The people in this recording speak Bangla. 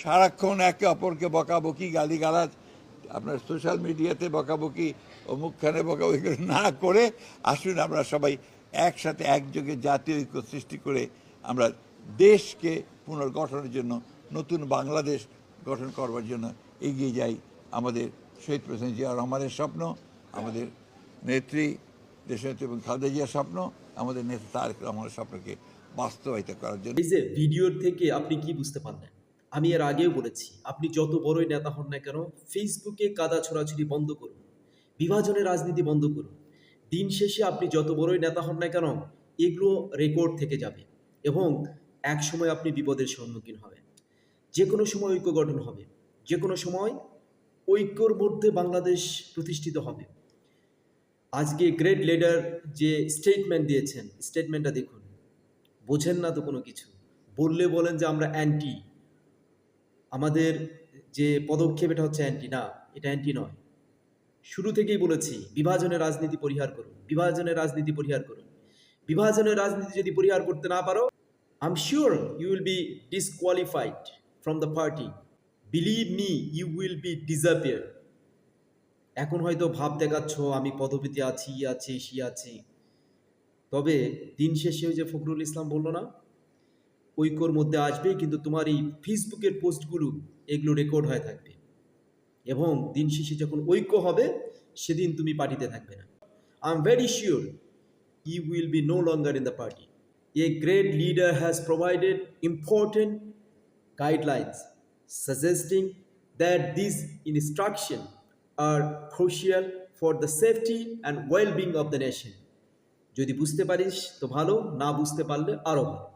সারাক্ষণ একে অপরকে বকাবকি, গালিগালাজ, আপনার সোশ্যাল মিডিয়াতে বকাবকি, অমুকখানে বকাবকি না করে আসুন আমরা সবাই একসাথে একযোগে জাতীয় ঐক্য সৃষ্টি করে আমরা দেশকে পুনর্গঠনের জন্য, নতুন বাংলাদেশ গঠন করবার জন্য এগিয়ে যাই। আমাদের শহীদ প্রেসিডেন্ট জিয়া রহমানের স্বপ্ন, আমাদের নেত্রী দেশনেত্রী এবং খালেদা জিয়ার স্বপ্ন, আমাদের নেতা তারেক রহমানের স্বপ্নকে বাস্তবায়িত করার জন্য। এই যে ভিডিওর থেকে আপনি কি বুঝতে পারলেন? আমি এর আগেও বলেছি, আপনি যত বড়ই নেতা হন না কেন ফেসবুকে কাদা ছোড়াছুড়ি বন্ধ করুন, বিভাজনের রাজনীতি বন্ধ করুন। দিন শেষে আপনি যত বড়ই নেতা হন না কেন, এগুলো রেকর্ড থেকে যাবে এবং এক সময় আপনি বিপদের সম্মুখীন হবেন। যে কোনো সময় ঐক্য গঠন হবে যে কোনো সময় ঐক্যর মধ্যে বাংলাদেশ প্রতিষ্ঠিত হবে। আজকে গ্রেট লিডার যে স্টেটমেন্ট দিয়েছেন স্টেটমেন্টটা দেখুন। বোঝেন না তো কোনো কিছু, বললে বলেন যে আমরা অ্যান্টি আমাদের যে পদক্ষেপ এটা হচ্ছে অ্যান্টি না, এটা অ্যান্টি নয়। শুরু থেকেই বলেছি বিভাজনের রাজনীতি পরিহার করুন বিভাজনের রাজনীতি পরিহার করুন। বিভাজনের রাজনীতি যদি পরিহার করতে না পারো I am sure you will be disqualified from the party believe me you will be disappear এখন হয়তো ভাব দেখাচ্ছ, আমি পদবিতে আছি ই আছি, সি আছি। তবে দিন শেষে ওই যে ফখরুল ইসলাম বলল না ঐক্যর মধ্যে আসবে, কিন্তু তোমার এই ফেসবুকের পোস্টগুলো এগুলো রেকর্ড হয়ে থাকবে। এবং দিন শেষে যখন ঐক্য হবে, সেদিন তুমি পার্টিতে থাকবে না। I am very sure you will be no longer in the party a great leader has provided important guidelines suggesting that these instructions are crucial for the safety and well-being of the nation. যদি বুঝতে পারিস, তো ভালো, না বুঝতে পারলে আরও ভালো।